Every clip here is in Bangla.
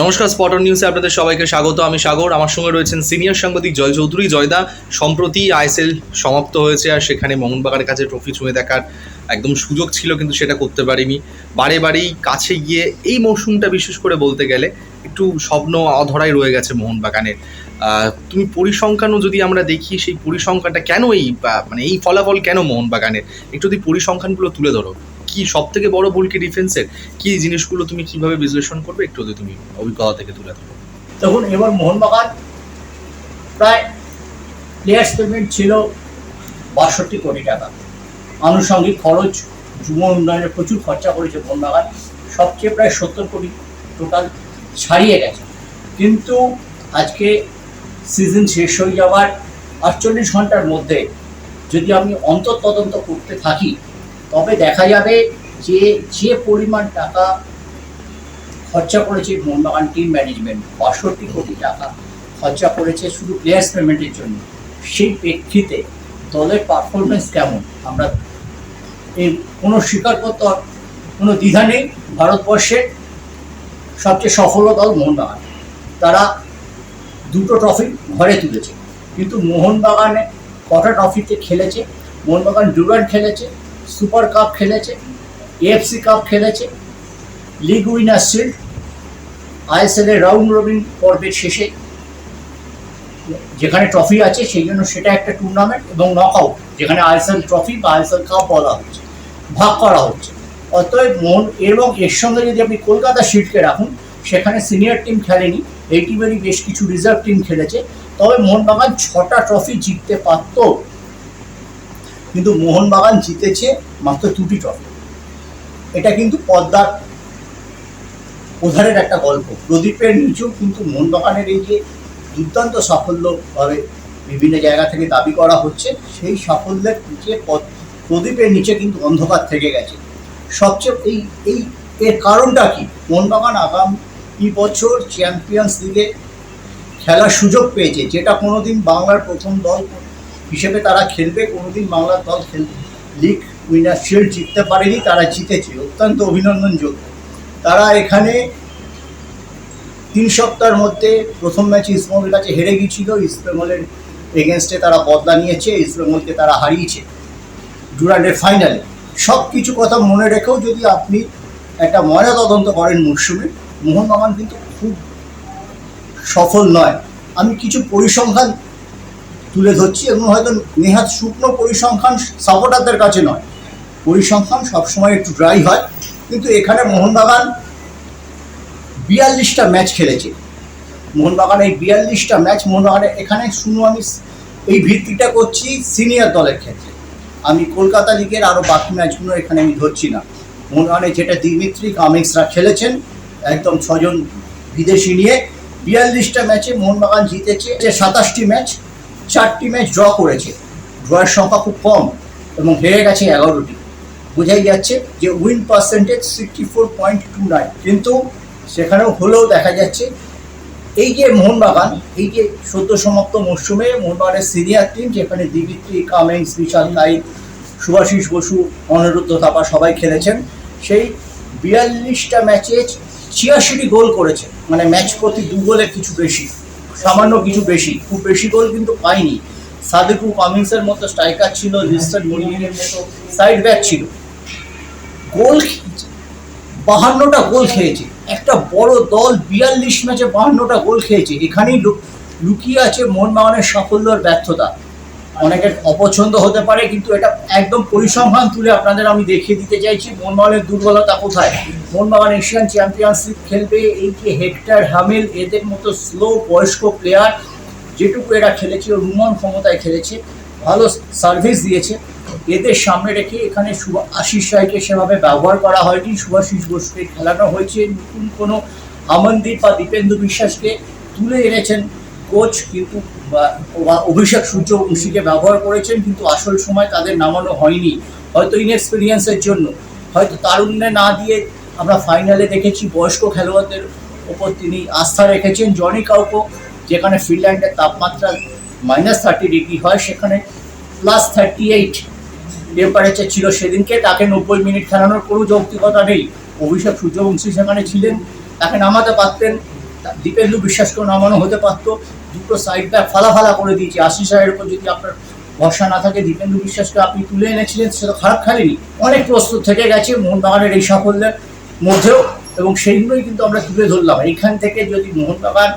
নমস্কার স্পটন নিউজে আপনাদের সবাইকে স্বাগত। আমি সাগর, আমার সঙ্গে রয়েছেন সিনিয়র সাংবাদিক জয় চৌধুরী। জয়দা, সম্প্রতি আইএসএল সমাপ্ত হয়েছে আর সেখানে মোহনবাগানের কাছে ট্রফি ছুঁয়ে দেখার একদম সুযোগ ছিল, কিন্তু সেটা করতে পারিনি। বারে বারেই কাছে গিয়ে এই মৌসুমটা বিশেষ করে বলতে গেলে একটু স্বপ্ন অধরাই রয়ে গেছে মোহনবাগানের। তুমি পরিসংখ্যানও যদি আমরা দেখি, সেই পরিসংখ্যানটা কেন এই মানে এই ফলাফল কেন মোহনবাগানের? একটু যদি পরিসংখ্যানগুলো তুলে ধরো। কি সব থেকে বড় ভুল কি ডিফেন্সের কি জিনিসগুলো তুমি কীভাবে বিশ্লেষণ করবে? একটু যদি তুমি অভিজ্ঞতা থেকে তুলে ধরো। তখন এবার মোহনবাগান প্রায় প্লেয়ার্স পেমেন্ট ছিল বাষট্টি কোটি টাকা। আনুষঙ্গিক খরচ, যুব উন্নয়নে প্রচুর খরচা করেছে মোহনবাগান। সবচেয়ে প্রায় সত্তর কোটি টোটাল ছাড়িয়ে গেছে। কিন্তু আজকে সিজন শেষ হয়ে যাওয়ার আটচল্লিশ ঘণ্টার মধ্যে যদি আমি অন্তর্তদন্ত করতে থাকি তবে দেখা যাবে যে যে পরিমাণ টাকা খরচা করেছে মোহনবাগান টিম ম্যানেজমেন্ট, বাষট্টি কোটি টাকা খরচা করেছে শুধু প্লেয়ার্স পেমেন্টের জন্য। সেই প্রেক্ষিতে দলের পারফরমেন্স কেমন? আমরা এর কোনো স্বীকার করতে কোনো দ্বিধা নেই ভারতবর্ষের সবচেয়ে সফল দল মোহনবাগান। তারা দুটো ট্রফি ঘরে তুলেছে। কিন্তু মোহনবাগানে কটা ট্রফিতে খেলেছে? মোহনবাগান ডুরান্ড খেলেছে। সুপার কাপ খেলেছে এএফসি কাপ খেলেছে লিগ উইনার শিল্ড আইএসএল এর রাউন্ড রবিন পর্বের শেষে যেখানে ট্রফি আছে, সেই জন্য সেটা একটা টুর্নামেন্ট এবং নক আউট যেখানে আইএসএল ট্রফি বা আইএসএল কাপ বলা হচ্ছে, ভাগ করা হচ্ছে। অতএব মন এবং এর সঙ্গে যদি আপনি কলকাতা শিল্ডকে রাখুন, সেখানে সিনিয়র টিম খেলেনি, এই টিমেরই বেশ কিছু রিজার্ভ টিম খেলেছে, তবে মোহনবাগান ছটা ট্রফি জিততে পারত। কিন্তু মোহনবাগান জিতেছে মাত্র দুটি ট্রফি এটা কিন্তু পদ্মার প্রধানের একটা গল্প। প্রদীপের নিচেও কিন্তু মোহনবাগানের এই যে দুর্দান্ত সাফল্যভাবে বিভিন্ন জায়গা থেকে দাবি করা হচ্ছে, সেই সাফল্যের নিচে প্রদীপের নিচে কিন্তু অন্ধকার থেকে গেছে। সবচেয়ে এই এই, এর কারণটা কি? মোহনবাগান আগামী বছর চ্যাম্পিয়ন্স লিগে খেলার সুযোগ পেয়েছে, যেটা কোনোদিন বাংলার প্রথম দল হিসেবে তারা খেলবে, কোনোদিন বাংলার দল খেল লিগ উইনার শিল্ড জিততে পারেনি, তারা জিতেছে, অত্যন্ত অভিনন্দনযোগ্য তারা এখানে তিন সপ্তাহের মধ্যে প্রথম ম্যাচে ইস্টবেঙ্গলের কাছে হেরে গিয়েছিল ইস্টবেঙ্গলের এগেনস্টে তারা বদলা নিয়েছে ইস্টবেঙ্গলকে তারা হারিয়েছে ডুরান্ডের ফাইনালে। সব কিছু কথা মনে রেখেও যদি আপনি একটা ময়না তদন্ত করেন মরশুমে মোহনবাগান কিন্তু খুব সফল নয়। আমি কিছু পরিসংখ্যান তুলে ধরছি এবং হয়তো নেহাত শুকনো পরিসংখ্যান সাপোর্টারদের কাছে নয়। পরিসংখ্যান সবসময় একটু ড্রাই হয়, কিন্তু এখানে মোহনবাগান বিয়াল্লিশটা ম্যাচ খেলেছে। মোহনবাগান এই বিয়াল্লিশটা ম্যাচ মোহনবাগানে এখানে শুনো আমি এই ভিত্তিটা করছি সিনিয়র দলের ক্ষেত্রে। আমি কলকাতা লিগের আরও বাকি ম্যাচগুলো এখানে আমি ধরছি না। মোহনবাগানে যেটা দিমিত্রি কামিংসরা খেলেছেন, একদম ছজন বিদেশি নিয়ে, বিয়াল্লিশটা ম্যাচে মোহনবাগান জিতেছে। সাতাশটি ম্যাচ চারটি ম্যাচ ড্র করেছে। ড্রয়ের সংখ্যা খুব কম এবং হেরে গেছে এগারোটি। বোঝাই যাচ্ছে যে win percentage sixty four point two nine কিন্তু সেখানেও হলেও দেখা যাচ্ছে এই যে মোহনবাগান, এই যে সদ্য সমাপ্ত মরশুমে মোহনবাগানের সিনিয়র টিম যেখানে দিবিত্রী কামিংস বিশাল নাইক সুভাষিস বসু, অনিরুদ্ধ থাপা সবাই খেলেছেন, সেই বিয়াল্লিশটা ম্যাচে ছিয়াশিটি গোল করেছে। মানে ম্যাচ প্রতি দু গোলের কিছু বেশি। সামান্য কিছু বেশি, খুব বেশি গোল কিন্তু পায়নি সাদেকু কামিংসের মতো স্ট্রাইকার ছিল লিস্টার মরিনের মতো সাইড ব্যাক ছিল। গোল বাহান্নটা গোল খেয়েছে। একটা বড় দল, বিয়াল্লিশ ম্যাচে বাহান্নটা গোল খেয়েছে। এখানেই লুকিয়ে আছে মোহনবাগানের সাফল্যর ব্যর্থতা। অনেকের অপছন্দ হতে পারে, কিন্তু এটা একদম পরিসংখ্যান তুলে আপনাদের আমি দেখিয়ে দিতে চাইছি মোহনবাগানের দুর্বলতা কোথায়? মোহনবাগান এশিয়ান চ্যাম্পিয়নশিপ খেলবে এই যে হেক্টর হামিল, এদের মতো স্লো বয়স্ক প্লেয়ার যেটুকু এরা খেলেছে রুমন ক্ষমতায় খেলেছে, ভালো সার্ভিস দিয়েছে। এদের সামনে রেখে এখানে আশিস রায়কে সেভাবে ব্যবহার করা হয়নি। সুভাষিস বসুকে খেলানো হয়েছে। নতুন কোনো আমনদীপ বা দীপেন্দু বিশ্বাসকে তুলে এনেছেন কোচ কিন্তু অভিষেক সূর্যবংশীকে ব্যবহার করেছেন, কিন্তু আসল সময় তাদের নামানো হয়নি। হয়তো ইনএক্সপিরিয়েন্সের জন্য। হয়তো তারুণ্যে না দিয়ে আমরা ফাইনালে দেখেছি বয়স্ক খেলোয়াড়দের ওপর তিনি আস্থা রেখেছেন। জনি কাউকো যেখানে ফিনল্যান্ডের তাপমাত্রা মাইনাস থার্টি ডিগ্রি হয়, সেখানে প্লাস থার্টি এইট টেম্পারেচার ছিল সেদিনকে। তাকে নব্বই মিনিট খেলানোর কোনো যৌক্তিকতা নেই। অভিষেক সূর্যবংশী সেখানে ছিলেন। তাকে নামাতে পারতেন দীপেন্দু বিশ্বাসকেও নামানো হতে পারতো। দুটো সাইড ব্যাক ফালা করে দিয়েছে। আশিস রায়ের উপর যদি আপনার ভরসা না থাকে, দীপেন্দু বিশ্বাসকে আপনি তুলে এনেছিলেন, সেটা খারাপ খেলেনি। অনেক প্রস্তুত থেকে গেছে মোহনবাগানের এই সাফল্যের মধ্যেও এবং সেইগুলোই কিন্তু আমরা তুলে ধরলাম। এইখান থেকে যদি মোহনবাগান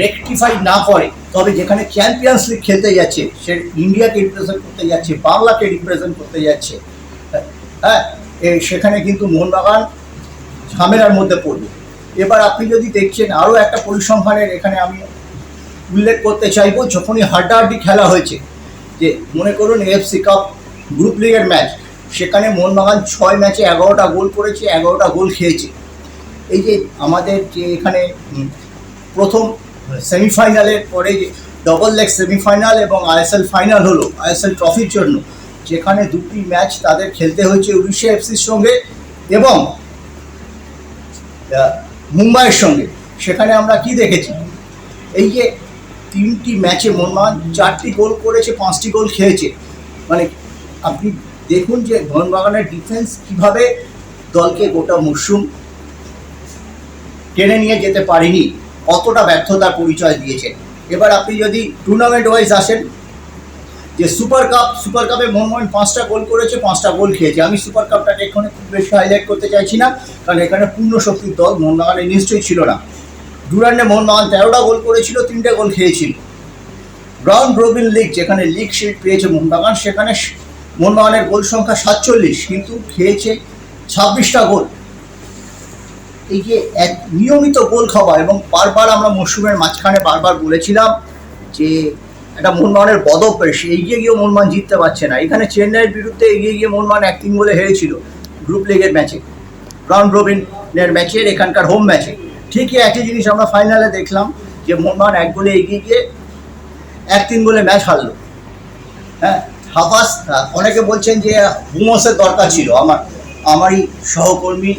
রেকটিফাই না করে, তবে যেখানে চ্যাম্পিয়ন্স লিগ খেলতে যাচ্ছে, সে ইন্ডিয়াকে রিপ্রেজেন্ট করতে যাচ্ছে, বাংলাকে রিপ্রেজেন্ট করতে যাচ্ছে হ্যাঁ সেখানে কিন্তু মোহনবাগান ঝামেলার মধ্যে পড়বে। এবার আপনি যদি দেখছেন আরও একটা পরিসংখ্যানের এখানে আমি উল্লেখ করতে চাইব, যখনই হাড্ডাহাড্ডি খেলা হয়েছে, যে মনে করুন এফসি কাপ গ্রুপ লিগের ম্যাচ সেখানে মোহনবাগান ছয় ম্যাচে এগারোটা গোল করেছে, এগারোটা গোল খেয়েছে। এই যে আমাদের যে এখানে প্রথম সেমিফাইনালের পরে যে ডবল লেগ সেমিফাইনাল এবং আইএসএল ফাইনাল হলো আইএসএল ট্রফির জন্য, যেখানে দুটি ম্যাচ তাদের খেলতে হয়েছে উড়িষ্যা এফসির সঙ্গে এবং মুম্বাইয়ের সঙ্গে। সেখানে আমরা কি দেখেছি? এই যে তিনটি ম্যাচে মোহনবাগান চারটি গোল করেছে, পাঁচটি গোল খেয়েছে মানে আপনি দেখুন যে মোহনবাগানের ডিফেন্স কীভাবে দলকে গোটা মরশুম টেনে নিয়ে যেতে পারিনি কতটা ব্যর্থতার পরিচয় দিয়েছে। এবার আপনি যদি টুর্নামেন্ট ওয়াইজ আসেন যে সুপার কাপ, সুপার কাপে মোহনবাগান পাঁচটা গোল করেছে, পাঁচটা গোল খেয়েছে। আমি সুপার কাপটাকে এখানে খুব বেশি হাইলাইট করতে চাইছি না, কারণ এখানে পূর্ণ শক্তির দল মোহনবাগানের নিশ্চয়ই ছিল না। ডুরান্ডে মোহনবাগান তেরোটা গোল করেছিল, তিনটে গোল খেয়েছিল। রাউন্ড রবিন লিগ যেখানে লিগ শিট পেয়েছে মোহনবাগান, সেখানে মোহনবাগানের গোল সংখ্যা সাতচল্লিশ, কিন্তু খেয়েছে ছাব্বিশটা গোল। এই যে এক নিয়মিত গোল খাওয়া এবং বারবার আমরা মরশুমের মাঝখানে বারবার বলেছিলাম যে একটা মোহনবাগানের বদভ্যাস এগিয়ে গিয়েও মোহনবাগান জিততে পারছে না। এখানে চেন্নাইয়ের বিরুদ্ধে এগিয়ে গিয়ে মোহনবাগান এক তিন গোলে হেরেছিল গ্রুপ লিগের ম্যাচে। রাউন্ড রবিনের ম্যাচের এখানকার হোম ম্যাচে। ঠিকই একই জিনিস আমরা ফাইনালে দেখলাম যে মোহনবাগান এক গোলে এগিয়ে গিয়ে এক তিন গোলে ম্যাচ হারলো। হ্যাঁ হাফাস অনেকে বলছেন যে হুমসের দরকার ছিল। আমার, আমারই সহকর্মী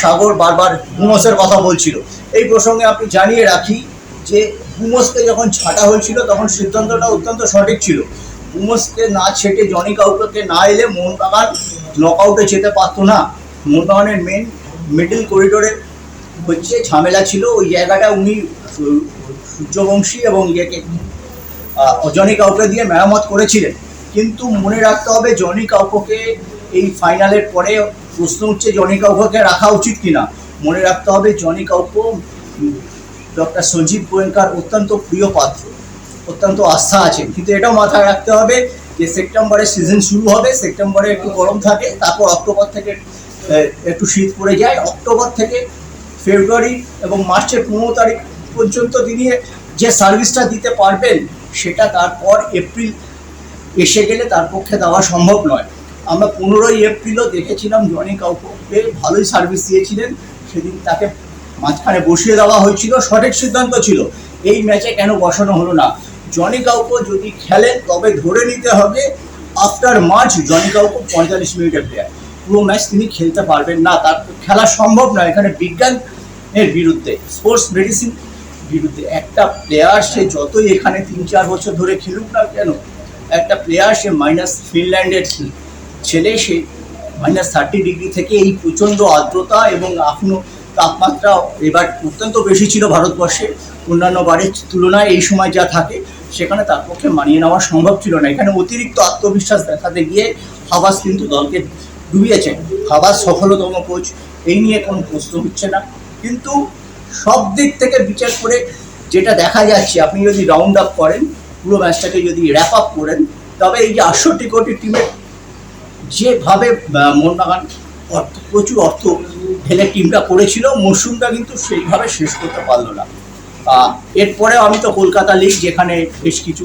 সাগর বারবার হুমসের কথা বলছিল। এই প্রসঙ্গে আপনি জানিয়ে রাখি যে হুমসকে যখন ছাটা হয়েছিল, তখন সিদ্ধান্তটা অত্যন্ত সঠিক ছিল। হুমসকে না ছেটে জনি কাউকে না এলে মোহনবাগান নকআউটে যেতে পারতো না। মোহনবাগানের মেন মিডল করিডোরে হচ্ছে ঝামেলা ছিল। ওই জায়গাটা উনি সূর্যবংশী এবং ইয়েকে জনি কাউকে দিয়ে মেরামত করেছিলেন। কিন্তু মনে রাখতে হবে, জনি কাউকে এই ফাইনালের পরে প্রশ্ন উঠছে, জনি কাউকে রাখা উচিত কিনা। মনে রাখতে হবে, জনি কাউকে ডক্টর সঞ্জীব গোয়েঙ্কার অত্যন্ত প্রিয় পাত্র, অত্যন্ত আস্থা আছে। কিন্তু এটাও মাথায় রাখতে হবে যে সেপ্টেম্বরে সিজন শুরু হবে, সেপ্টেম্বরে একটু গরম থাকে, তারপর অক্টোবর থেকে একটু শীত পড়ে যায়। অক্টোবর থেকে ফেব্রুয়ারি এবং মার্চের পনেরো তারিখ পর্যন্ত তিনি যে সার্ভিসটা দিতে পারবেন, সেটা তারপর এপ্রিল এসে গেলে তার পক্ষে দেওয়া সম্ভব নয়। আমরা পনেরোই এপ্রিলও দেখেছিলাম, জনি কাউকে ভালোই সার্ভিস দিয়েছিলেন। সেদিন তাকে মাঝখানে বসিয়ে দেওয়া হয়েছিল, সঠিক সিদ্ধান্ত ছিল। এই ম্যাচে কেন বসানো হলো না? জনি কাউকে যদি খেলেন তবে ধরে নিতে হবে আফটার মার্চ জনি কাউকে পঁয়তাল্লিশ মিনিটের প্লেয়ার পুরো ম্যাচ তিনি খেলতে পারবেন না। তার খেলা সম্ভব নয় এখানে বিজ্ঞানের বিরুদ্ধে স্পোর্টস মেডিসিন বিরুদ্ধে। একটা প্লেয়ার সে যতই এখানে তিন, চার বছর ধরে খেলুক না কেন, একটা প্লেয়ার সে মাইনাস ফিনল্যান্ডের ছেলে, সে মাইনাস থার্টি ডিগ্রি থেকে এই প্রচণ্ড আর্দ্রতা এবং এখনও তাপমাত্রা এবার অত্যন্ত বেশি ছিল ভারতবর্ষে। অন্যান্য বারের তুলনায় এই সময় যা থাকে, সেখানে তার পক্ষে মানিয়ে নেওয়া সম্ভব ছিল না। এখানে অতিরিক্ত আত্মবিশ্বাস দেখাতে গিয়ে হাবাস কিন্তু দলকে ডুবিয়েছেন। হাবাস সফলতম কোচ, এই নিয়ে কোনো প্রশ্ন হচ্ছে না। কিন্তু সব দিক থেকে বিচার করে যেটা দেখা যাচ্ছে, আপনি যদি রাউন্ড আপ করেন, পুরো ম্যাচটাকে যদি র্যাপ আপ করেন, তবে এই যে আটষট্টি কোটি টিমের যেভাবে মোহনবাগান অর্থ, প্রচুর অর্থ ঢেলে টিমটা করেছিল মরশুমটা কিন্তু সেইভাবে শেষ করতে পারল না। এরপরেও আমি তো কলকাতা লিগ যেখানে বেশ কিছু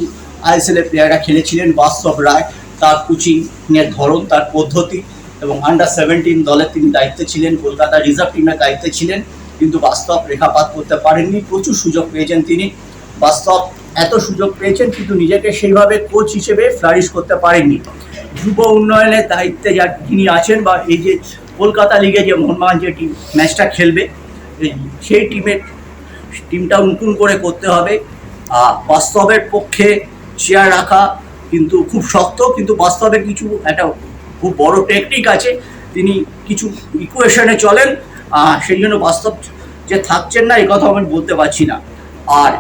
আইএসএলের প্লেয়াররা খেলেছিলেন, বাস্তব রায়, তার কোচিংয়ের ধরন, তার পদ্ধতি এবং আন্ডার সেভেন্টিন দলের তিনি দায়িত্বে ছিলেন, কলকাতা রিজার্ভ টিমের দায়িত্বে ছিলেন, কিন্তু বাস্তব রেখাপাত করতে পারেননি। প্রচুর সুযোগ পেয়েছেন তিনি। বাস্তব এত সুযোগ পেয়েছেন, কিন্তু নিজেকে সেইভাবে কোচ হিসেবে ফ্লারিশ করতে পারেননি। যুব উন্নয়নের দায়িত্বে যা যিনি আছেন বা এই যে কলকাতা লিগে যে মোহনবাগান যে টিম ম্যাচটা খেলবে সেই টিমের টিমটা নতুন করে করতে হবে। বাস্তবের পক্ষে চেয়ার রাখা কিন্তু খুব শক্ত, কিন্তু বাস্তবে কিছু একটা খুব বড় টেকনিক আছে। তিনি কিছু ইকুয়েশনে চলেন সেই জন্য বাস্তব যে থাকছেন না এই কথা আমি বলতে পারছি না। আর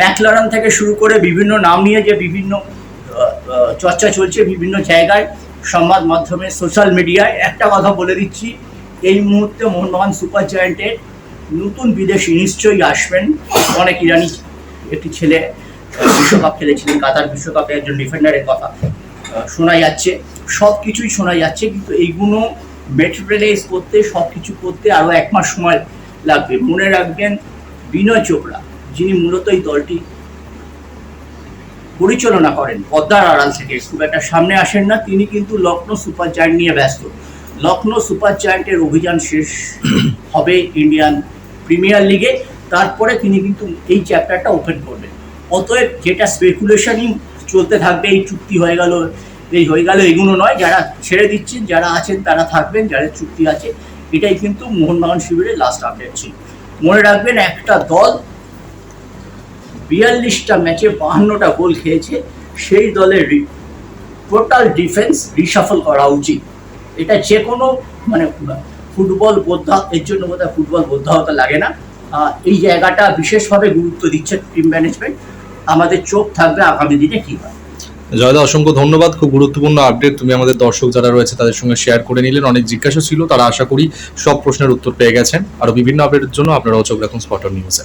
ম্যাকলারান থেকে শুরু করে বিভিন্ন নাম নিয়ে যে বিভিন্ন চর্চা চলছে বিভিন্ন জায়গায় সংবাদ মাধ্যমে সোশ্যাল মিডিয়ায় একটা কথা বলে দিচ্ছি। এই মুহূর্তে মোহনবাগান সুপার জায়ান্টের নতুন বিদেশি নিশ্চয়ই আসবেন। অনেক ইরানি একটি ছেলে বিশ্বকাপ খেলেছিলেন, কাতার বিশ্বকাপে একজন ডিফেন্ডারের কথা শোনা যাচ্ছে। সব কিছুই শোনা যাচ্ছে, কিন্তু এইগুলো মেটেরিয়ালাইজ করতে সব কিছু করতে আরও এক মাস সময় লাগবে। মনে রাখবেন, বিনয় চোপড়া, যিনি মূলত এই দলটি পরিচালনা করেন পদ্মার আড়াল থেকে। খুব একটা সামনে আসেন না, তিনি কিন্তু লখনৌ সুপার জায়ান্ট নিয়ে ব্যস্ত। লখনৌ সুপার জায়ান্টের অভিযান শেষ হবে ইন্ডিয়ান প্রিমিয়ার লিগে। তারপরে তিনি কিন্তু এই চ্যাপ্টারটা ওপেন করবেন। অতএব যেটা স্পেকুলেশনই চলতে থাকবে, এই চুক্তি হয়ে গেল, এই হয়ে গেল এগুলো নয়। যারা ছেড়ে দিচ্ছেন, যারা আছেন, তারা থাকবেন, যাদের চুক্তি আছে। এটাই কিন্তু মোহনবাগান শিবিরের লাস্ট আপডেট ছিল। মনে রাখবেন, একটা দল বিয়াল্লিশটা ম্যাচে বাহান্নটা গোল খেয়েছে, সেই দলের টোটাল ডিফেন্স রিসাফল করা উচিত। এটা যে কোনো মানে ফুটবল বোদ্ধা, এর জন্য বোধহয় ফুটবল বোদ্ধা হতে লাগে না। এই জায়গাটা বিশেষভাবে গুরুত্ব দিচ্ছে টিম ম্যানেজমেন্ট আমাদের চোখ থাকবে আগামী দিনে কী হয়। জয়দা, অসংখ্য ধন্যবাদ। খুব গুরুত্বপূর্ণ আপডেট তুমি আমাদের দর্শক যারা রয়েছে, তাদের সঙ্গে শেয়ার করে নিলেন। অনেক জিজ্ঞাসা ছিল, তারা আশা করি সব প্রশ্নের উত্তর পেয়ে গেছেন। আরও বিভিন্ন আপডেটের জন্য আপনারাও চোখ রাখুন স্পটন নিউজে